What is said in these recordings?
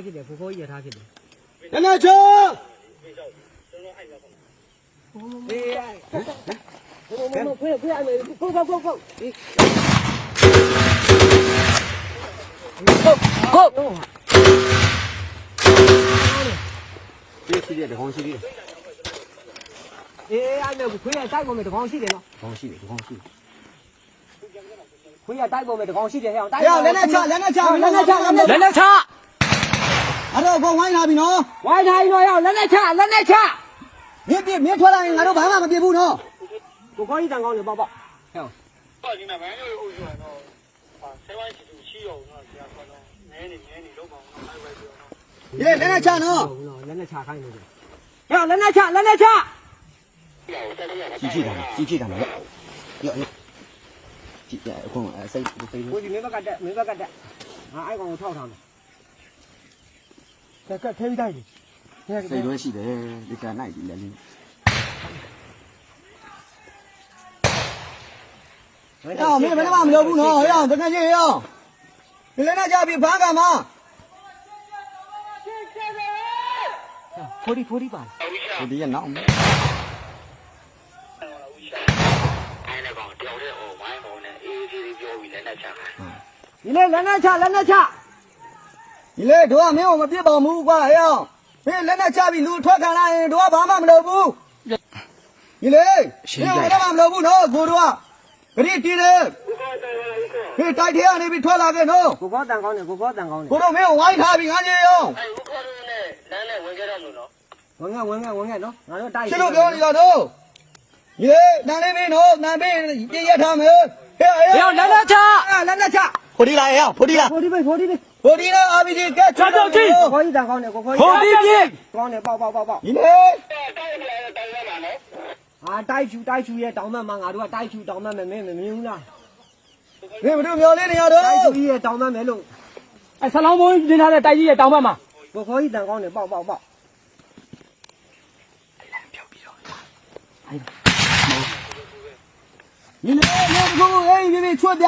去的，不过约他去的。杨大秋。哎呀，那亏呀，带过没得广西的了。广西的，广西。亏呀，带过没得广西的，还带。哎呀，两辆车，两辆车，两辆车，两辆车。来都往外拿一拿往外拿一拿呀人在前人在前别别别脱了你拿着玩玩吧别补充我刚一张刚有包包啊报警了反正就是误会了啊谁玩起游戏啊我们两个人你来人在前头人在前头人在前头机器人机器人没有有有机器人跟我来飞飞飞过去没法干这没法干这啊爱管我跳上的 လက်ကထဲပြီးတိုင်းလေစိတ်လွဲရှိတယ်ဒီကနိုင်ပြီလည်းဟောမင်းဘယ်မှမလုပ်ဘူးနော်ဟေးအောင်တကယ်ကြီးဟေးအောင်ဒီလည်းနဲ့ကြပြီဖမ်းကမှာဖိုးဒီဖိုးဒီပါဖိုးဒီရနောက်မယ်ဒီလေလက်နဲ့ချလက်နဲ့ချ ဒီလေတို့ကမင်းကိုမပြစ်ပါဘူးကွာဟဲ့အောင်မင်းလက်နဲ့ချပြီးလူထွက်ခံလိုက်ရင်တို့ကဘာမှမလုပ်ဘူးဒီလေမင်းကဘာမှမလုပ်ဘူးနော်ကိုတို့ကဂရိတီးတယ်ဟေးတိုက်ထဲကနေပြီးထွက်လာခဲ့နော်ကိုဘောတန်ကောင်းတယ်ကိုဘောတန်ကောင်းတယ်ကိုတို့မင်းကိုဝိုင်းထားပြီးငန်းကြီးရောအဲကိုခေါ်လို့နဲ့လမ်းနဲ့ဝင်ခဲ့တော့မလို့နော်ဝင်ခဲ့ဝင်ခဲ့ဝင်ခဲ့နော်ငါတို့တိုက်ရှင်းလို့ပြောနေတာနော်ရေတန်လေးမင်းတို့တန်မင်းပြည့်ရထားမယ်ဟေးဟေးလက်လက်ချလက်လက်ချဖိုဒီလာဟေးဖိုဒီလာဖိုဒီပဲဖိုဒီပဲ ဖိုဒီလာအာဘီဒီကဲချောချောကြီး ကိုခေါ်ကြီးတန်ကောင်းတယ်ကိုခေါ်ကြီး ဖိုဒီပြေ ကောင်းတယ်ပေါ့ပေါ့ပေါ့ပေါ့ ဒီလေ 带过来的，带过来了。 ဟာတိုက်ချူတိုက်ချူရဲ့တောင်းမမှာငါတို့ကတိုက်ချူတောင်းမမယ်မင်းမမြင်ဘူးလား မင်းတို့မျောလေးနေရတော့ တိုက်ချူရဲ့တောင်းမမယ်လို့ အဲဆလောင်းဘုံတင်ထားတဲ့တိုက်ကြီးရဲ့တောင်ဘက်မှာ ကိုခေါ်ကြီးတန်ကောင်းတယ်ပေါ့ပေါ့ပေါ့ ဒီလေလေတခုအေးပြေပြေချွတ်ပြ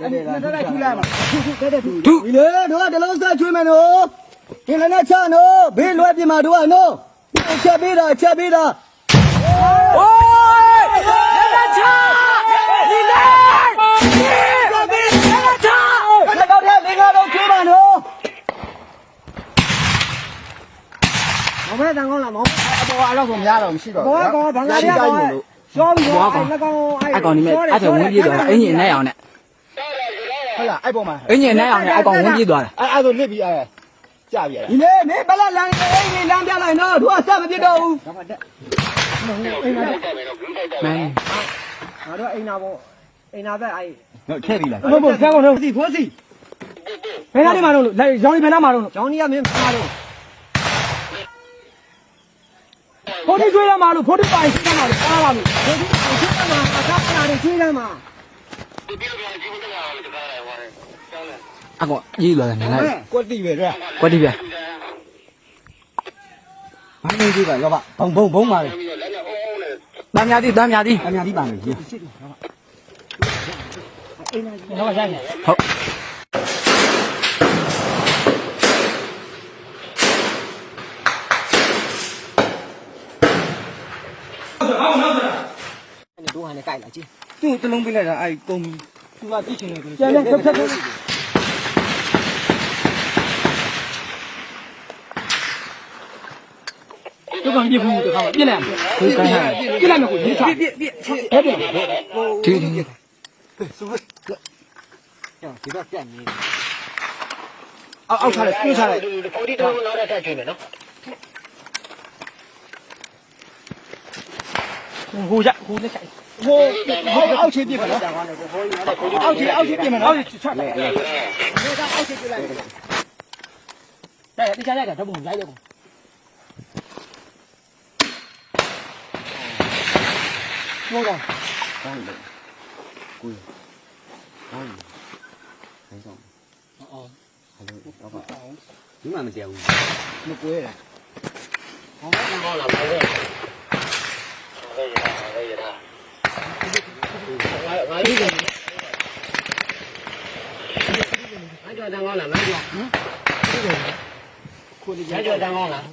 အဲ့ဒါတက်တက်ထီလာမှာတက်တက်ထီ ဒီလေတို့ကတလုံးစားချွေးမယ်နော်ဒီလေနာချနော်ဘေးလွယ်ပြမှာတို့ကနော်ချက်ပေးတာချက်ပေးတာ โอ้ยလက်လက်ချဒီလေလက်လက်ချ ခဏတော့တဲ့လင်္ကာတော့ချွေးပါနော် မောင်ပဲတန်ကောင်းလားမောင် အပေါ်အဲ့တော့ဆိုများတော့မရှိတော့ ဘောကောဘာသာရကောရှောပြီးတော့အဲ့လက်ကောင်အဲ့ အကောင်ဒီမဲ့အဲ့ထဲဝင်ပြေးသွားတာအင်ဂျင်နဲ့အောင်နဲ့ ဟုတ်လားအဲ့ပေါ်မှာအင်းညင်နိုင်အောင်လည်းအကောင်ဝင်ပြေးသွားတာအဲ့အဲ့ဆိုလစ်ပြီးအဲ့ကြပြရဒီလေနေဘလက်လမ်းအင်းကြီးလမ်းပြလိုက်နော်တို့အဆက်မပြစ်တော့ဘူးငါမတက်အိမ်နာတက်မင်းငါတို့အိမ်နာပေါ့အိမ်နာဘက်အဲ့တော့ထည့်ပြီလားဟုတ်ပေါ့ဆက်ကုန်တော့စီခိုးစီဘယ်နာနေမှာတော့လိုက်ရောင်းနေဘယ်နာမှာတော့ရောင်းနေရမင်းမှာတော့ဖိုးတိကျွေးရမှာလို့ဖိုးတိပိုင်စစ်မှာလို့အားလာလို့ဖိုးတိပိုင်စစ်မှာအခါခါတွေကျွေးရမှာဒီပြောပြကြည့်ကြလား à có gì là này quất đi về rồi à? quất đi về. Bán đi đi các bạn. Bông bông bông mà. Đam nhà đi đam nhà đi. Đam nhà đi bàn này nó vào đây à? không. Hãy subscribe cho kênh Ghiền Mì Gõ Để không bỏ lỡ những video hấp dẫn tôi còn nhiều vụ được không biết làm biết làm biết làm của biết làm biết biết biết biết biết biết biết အောက်အောက်ထားလိုက်ပြုတ်ထားလိုက်ပိုတီတိုနောက်တက်ကျွေးမယ်နော်ဟိုရဟိုလက်ဆိုင်ဟိုဟိုအောက်ချေပြစ်မယ်နော်အောက်ချေအောက်ချေပြစ်မယ်နော်ချွတ်လိုက်ဟိုကအောက်ချေပြစ်လိုက်တယ်တရားရတယ်တော့ဘုံရိုက်ရကုန် 摸着，包里边，贵，包里边，还少？哦哦，还有，老板，你买没见过？那贵嘞，好，那好了，老贵，可以的，可以的。俺叫张光了，俺叫，俺叫张光了。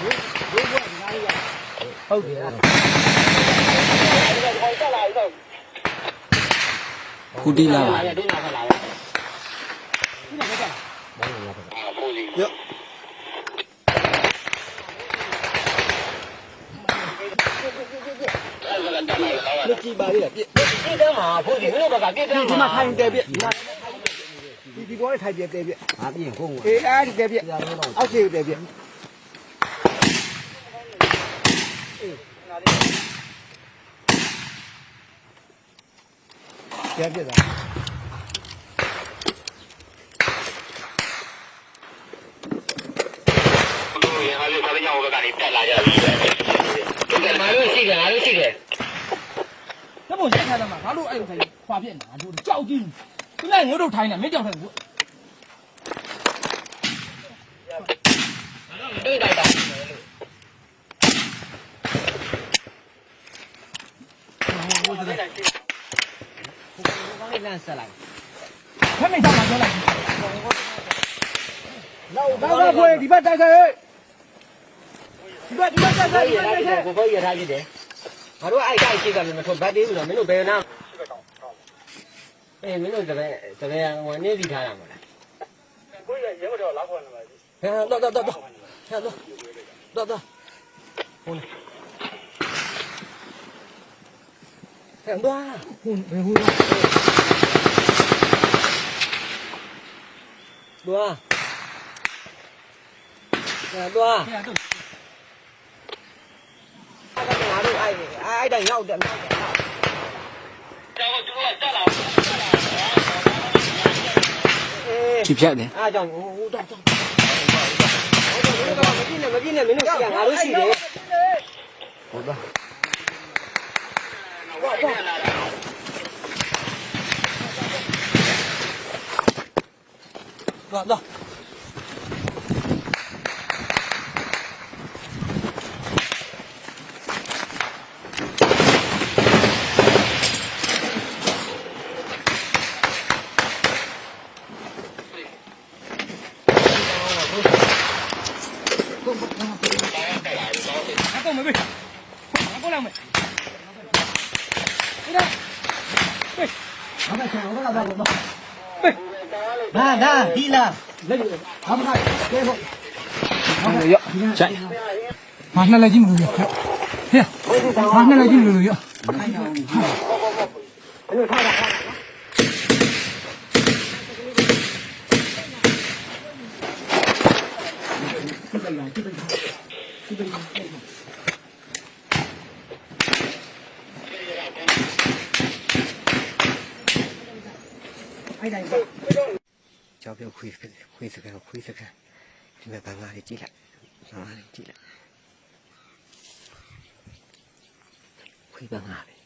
ဟုတ်တယ်အဲ့ဒါကောက်လာတော့ဖူတီလာလာရဒီနာခလာရဒီနာခလာဘာလို့လဲအာဖိုးစီရလက်ကြည့်ပါလေပြည့်ပြည့်တယ်မှာဖိုးစီမင်းတို့ဘက်ကပြည့်တယ်မှာဒီမှာထိုင်တယ်ပြည့်ဒီမှာဒီဒီဘောလေးထိုင်ပြည့်တယ်ပြည့်ငါပြင်ခုံးအေးအားဒီတယ်ပြည့်အောက်ခြေတယ်ပြ Gel gel abi. Thế bố chết hay là mà phá lũ anh phải hòa viện à rồi trao gì Cái này ngứa đầu thành này mới đeo thành của Đưa đại တို့ရှိတယ်ဓာတ်ပုံရိုက်ထားတယ်မှာငါတို့အဲ့လိုဆိုင်ခွာပြက်နေတာတို့ကြောက်ကြည့်သူလည်းငို့တို့ထိုင်းနေမင်းကြောက်တယ်ကွာတွေ့လိုက်တာဖက်မိတ်သားမှာပြောလိုက်နောက်တော့ခွေဒီဘက်တိုက်ခိုက်ဟဲ့ဒီဘက်ဒီဘက်တိုက်ခိုက်ဒီရဘက်ထားတိုက်ကြခိုက်ည့်တယ်ကိုကိုရထားကြည့်တယ်ငါတို့အဲ့တိုက်ရှိကလည်းမထွက်ဘတ်သေးဘူးတော့မင်းတို့ဘယ်နာအေးမင်းတို့တပည့်တပည့်ဝင်နေစီထားရမှာလားကိုရရဲမတော်လောက်ခွန်းနေပါဟဲ့တော့တော့တော့တော့ဟဲ့တော့တော့တော့ဟိုဟဲ့ 봐. 왜 울어? 놓아. 야, 놓아. ai ai đẩy nhau điện thoại chịp chạy đấy à chồng chồng chồng cái này cái này mới nó xỉa ngà đối xỉa đấy 走走走走 Đa, đa, đi là. Chạy. Mà nó lấy chim lười rồi. Thế. Mà nó lấy chim lười rồi. Hãy subscribe cho kênh Ghiền Mì Gõ Để không bỏ lỡ những video hấp dẫn ခွေးခွေးစကန်ခွေးစကန်ဒီမဲ့ဘာငါလေးကြည့်လိုက်ဘာငါလေးကြည့်လိုက်ခွေးဘာငါလေး